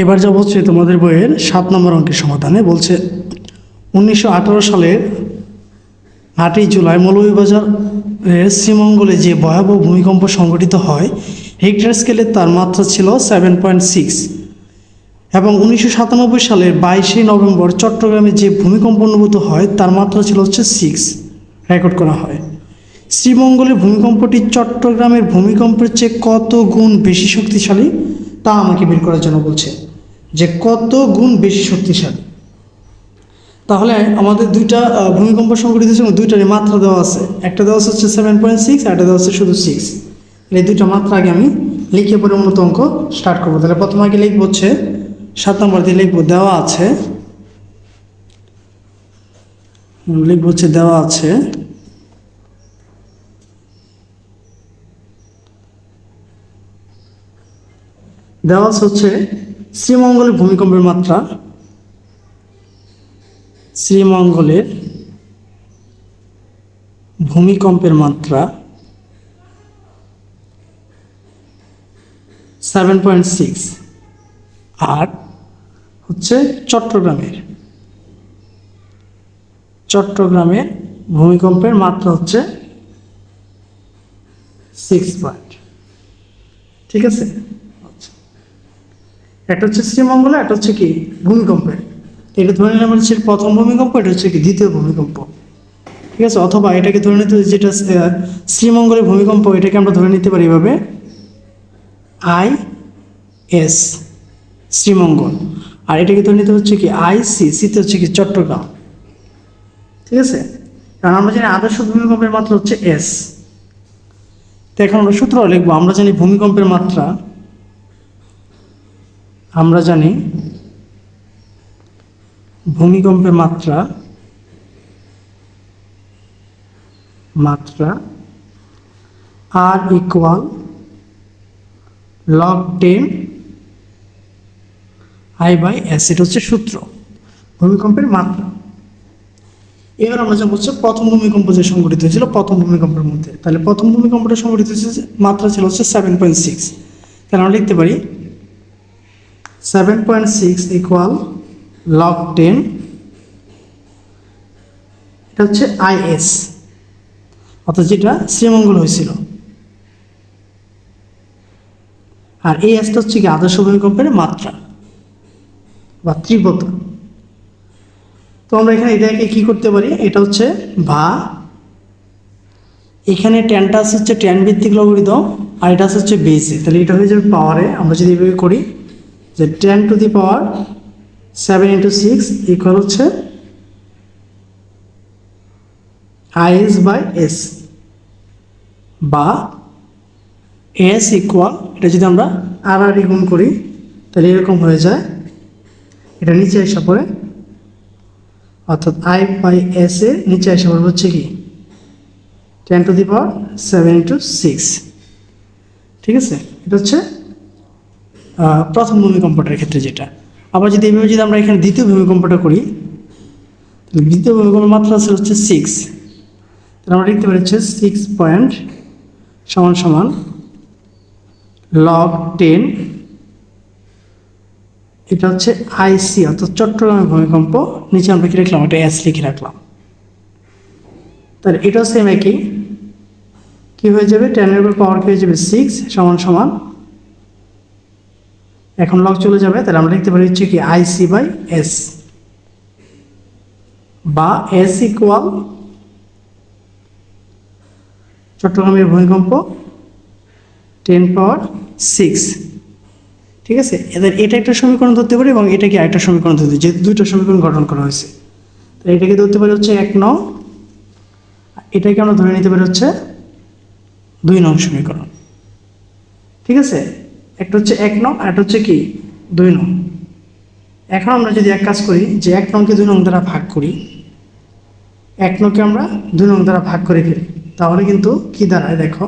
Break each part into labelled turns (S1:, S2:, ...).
S1: এবার যা হচ্ছে তোমাদের বইয়ের সাত নম্বর অঙ্কের সমাধানে। বলছে, উনিশশো আঠারো সালের আটই জুলাই মৌলভীবাজারের শ্রীমঙ্গলে যে ভয়াবহ ভূমিকম্প সংঘটিত হয় হেক্টর স্কেলে তার মাত্রা ছিল সেভেন পয়েন্ট সিক্স এবং উনিশশো সাতানব্বই সালের বাইশে নভেম্বর চট্টগ্রামে যে ভূমিকম্প অনুভূত হয়, তার মাত্রা ছিল হচ্ছে সিক্স রেকর্ড করা হয়। শ্রীমঙ্গলের ভূমিকম্পটি চট্টগ্রামের ভূমিকম্পের চেয়ে কত গুণ বেশি শক্তিশালী? তা আমাকে বের করার জন্য বলছে যে কত গুণ বেশি শক্তিশালী। তাহলে আমাদের দুইটা ভূমিকম্প হয়েছে এবং দুইটারই মাত্রা দেওয়া আছে। একটা দেওয়া হচ্ছে সেভেন পয়েন্ট সিক্স একটা দেওয়া আছে শুধু সিক্স এই দুইটা মাত্রা আগে আমি লিখে পরে মূলত অঙ্ক স্টার্ট করব। তাহলে প্রথমে আগে লিখব হচ্ছে, সাত নম্বর দিয়ে লিখব, দেওয়া আছে লিখব হচ্ছে দেওয়া আছে দেওয়া হচ্ছে শ্রীমঙ্গলের ভূমিকম্পের মাত্রা। শ্রীমঙ্গলের ভূমিকম্পের মাত্রা সেভেন পয়েন্ট সিক্স আর হচ্ছে চট্টগ্রামের। চট্টগ্রামের ভূমিকম্পের মাত্রা হচ্ছে সিক্স পয়েন্ট ঠিক আছে? একটা হচ্ছে শ্রীমঙ্গলে, একটা হচ্ছে কি ভূমিকম্পের এটা ধরে নিলাম হচ্ছে প্রথম ভূমিকম্প, এটা হচ্ছে কি দ্বিতীয় ভূমিকম্প। ঠিক আছে? অথবা এটাকে ধরে নিতে যেটা শ্রীমঙ্গলের ভূমিকম্প, এটাকে আমরা ধরে নিতে পারি এভাবে। I S, Sreemangal. আর এটাকে ধরে নিতে হচ্ছে কি আই সি সিতে হচ্ছে কি চট্টগ্রাম। ঠিক আছে? কারণ আমরা জানি আদর্শ ভূমিকম্পের মাত্রা হচ্ছে এস। তো এখন আমরা সূত্র লিখব, আমরা জানি ভূমিকম্পের মাত্রা আমরা জানি ভূমিকম্পের মাত্রা মাত্রা আর equal log ten I by এটা হচ্ছে সূত্র, ভূমিকম্পের মাত্রা। এবার আমরা যা বলছি প্রথম ভূমিকম্প যে সংঘটিত হয়েছিল, প্রথম ভূমিকম্পের মধ্যে। তাহলে প্রথম ভূমিকম্পটা সংঘটিত হয়েছে মাত্রা ছিল হচ্ছে সেভেন পয়েন্ট সিক্স তাহলে আমরা লিখতে পারি seven point six equal log ten এটা হচ্ছে আইএস অর্থাৎ যেটা শ্রীমঙ্গল হয়েছিল। আর এই এসটা হচ্ছে কি আদর্শ ভূমিকম্পের মাত্রা বা তীব্রতা। তো আমরা এখানে এটাকে কি করতে পারি? এটা হচ্ছে ভা। এখানে টেনটা আছে হচ্ছে টেন ভিত্তিক লগারিদম, আর এটা হচ্ছে বেসে। তাহলে এটা হয়ে যাবে পাওয়ারে আমরা যদি এভাবে করি যে ten to the power seven into six equal হচ্ছে আইএস বাই এস বা এস ইকুয়াল এটা যদি আমরা আর আর গুণ করি, তাহলে এরকম হয়ে যায়। এটা নিচে এসে পড়ে। অর্থাৎ আই বাই এস এর নিচে এসে পড়বে হচ্ছে কি? Ten to the power seven into six ঠিক আছে? এটা হচ্ছে প্রথম ভূমিকম্পটার ক্ষেত্রে যেটা। আবার যদি এইভাবে যদি আমরা এখানে দ্বিতীয় ভূমিকম্পটা করি দ্বিতীয় ভূমিকম্পের মাত্রা আছে হচ্ছে সিক্স তাহলে আমরা লিখতে পারি হচ্ছে সিক্স পয়েন্ট সমান সমান লগ টেন এটা হচ্ছে আইসি অর্থাৎ চট্টগ্রামের ভূমিকম্প। নিচে আমরা কি রাখলাম? এটা এস লিখে রাখলাম। তাহলে এটাও সেম একই। কি হয়ে যাবে? টেনের উপর পাওয়ার কি হয়ে যাবে? সিক্স সমান সমান এখন লগ চলে যাবে, তাহলে আমরা লিখতে পারি হচ্ছে কি আইসি বাই এস বা এস ইকুয়াল চট্টগ্রামের ভূমিকম্প টেন পাওয়ার সিক্স ঠিক আছে? এদের এটা একটা সমীকরণ ধরতে পারি এবং এটাকে আরেকটা সমীকরণ ধরতে যেহেতু দুইটা সমীকরণ গঠন করা হয়েছে। তো এটাকে ধরতে পারি হচ্ছে এক নং এটাকে আমরা ধরে নিতে পারি হচ্ছে দুই নং সমীকরণ। ঠিক আছে? একটা হচ্ছে এক নং আর একটা হচ্ছে কি? দুই নং। এখন আমরা যদি এক কাজ করি যে এক নংকে দুই নং দ্বারা ভাগ করি, এক নংকে আমরা দুই নং দ্বারা ভাগ করে ফেলি। তাহলে কিন্তু কি দাঁড়ায় দেখো?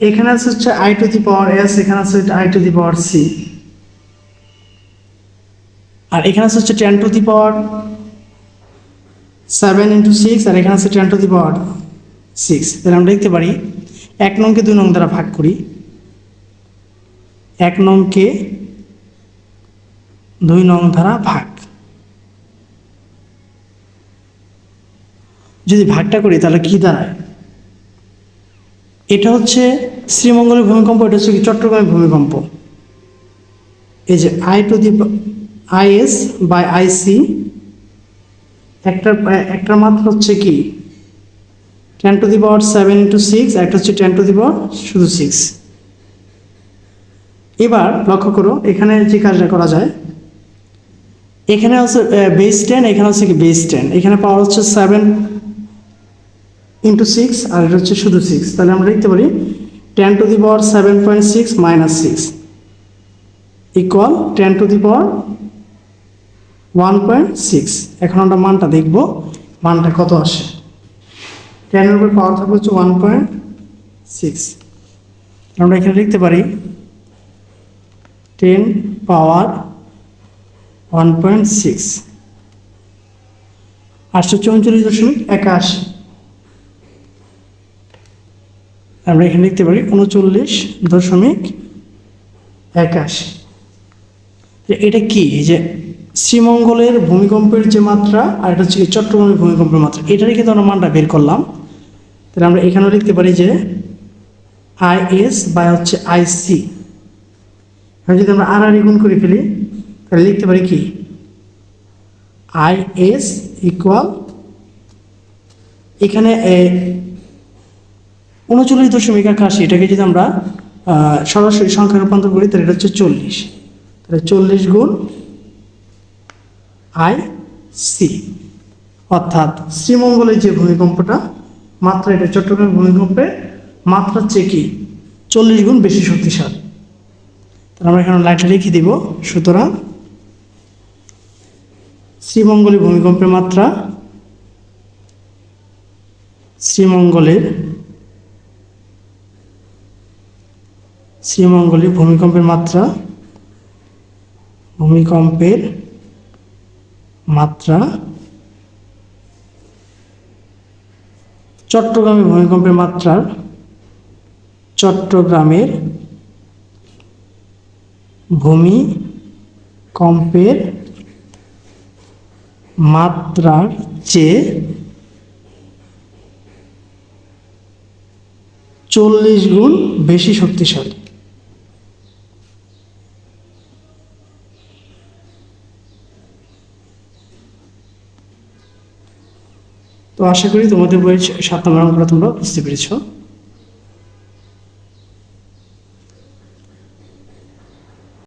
S1: এখানে আছে হচ্ছে I to the power S এখানে আছে I to the power C আর এখানে আছে হচ্ছে ten to the power seven into six আর এখানে আছে ten to the power six তাহলে আমরা দেখতে পারি, এক নংকে দুই নং দ্বারা ভাগ করি। এক নংকে দুই নং ধারা ভাগ। যদি ভাগটা করি, তাহলে কি দাঁড়ায়? এটা হচ্ছে শ্রীমঙ্গলের ভূমিকম্প, এটা হচ্ছে চট্টগ্রামের ভূমিকম্প। এই যে I to the IS by IC একটার একটার মাত্রা হচ্ছে কি? Ten to the power seven into six একটা হচ্ছে টেন টু দি পাওয়ার শুধু সিক্স এবার লক্ষ্য করো, এখানে যে কাজটা করা যায়, এখানে হচ্ছে বেস টেন এখানে হচ্ছে কি বেস টেন এখানে পাওয়ার হচ্ছে সেভেন ইন্টু সিক্স আর এটা হচ্ছে শুধু সিক্স তাহলে আমরা লিখতে পারি ten to the power seven point six minus six equal ten to the power one point six এখন আমরা মানটা দেখব, মানটা কত আসে? টেনের উপর পাওয়ার থাকবে হচ্ছে ওয়ান পয়েন্ট সিক্স আমরা এখানে লিখতে পারি ten power one point six আটশো চৌচল্লিশ দশমিক একাশি। আমরা এখানে লিখতে পারি উনচল্লিশ দশমিক একাশি। এটা কি? যে শ্রীমঙ্গলের ভূমিকম্পের যে মাত্রা আর এটা হচ্ছে চট্টগ্রামের ভূমিকম্পের মাত্রা। এটারই কিন্তু আমরা মানটা বের করলাম। তাহলে আমরা এখানেও লিখতে পারি যে আইএস বা হচ্ছে আইসি যদি আমরা আর আর গুণ করে ফেলি, তাহলে লিখতে পারি কি? আই এস ইকুয়াল এখানে উনচল্লিশ দশমিক একাশি, এটাকে যদি আমরা সরাসরি সংখ্যা রূপান্তর করি, তাহলে এটা হচ্ছে চল্লিশ। তাহলে চল্লিশ গুণ আই সি অর্থাৎ শ্রীমঙ্গলের যে ভূমিকম্পটা, মাত্রা এটা চট্টগ্রামের ভূমিকম্পে মাত্রার চেয়ে কি? চল্লিশ গুণ বেশি শক্তিশালী। আমরা এখানে লাইটটা লিখে দিব, সুতরাং শ্রীমঙ্গলে ভূমিকম্পের মাত্রা শ্রীমঙ্গলের শ্রীমঙ্গলে ভূমিকম্পের মাত্রা ভূমিকম্পের মাত্রা চট্টগ্রামে ভূমিকম্পের মাত্রার চট্টগ্রামের ভূমিকম্পের মাত্রার চেয়ে চল্লিশ গুণ বেশি শক্তিশালী। তো আশা করি তোমাদের বইয়ের সাত নম্বর অঙ্কটা তোমরা বুঝতে পেরেছ।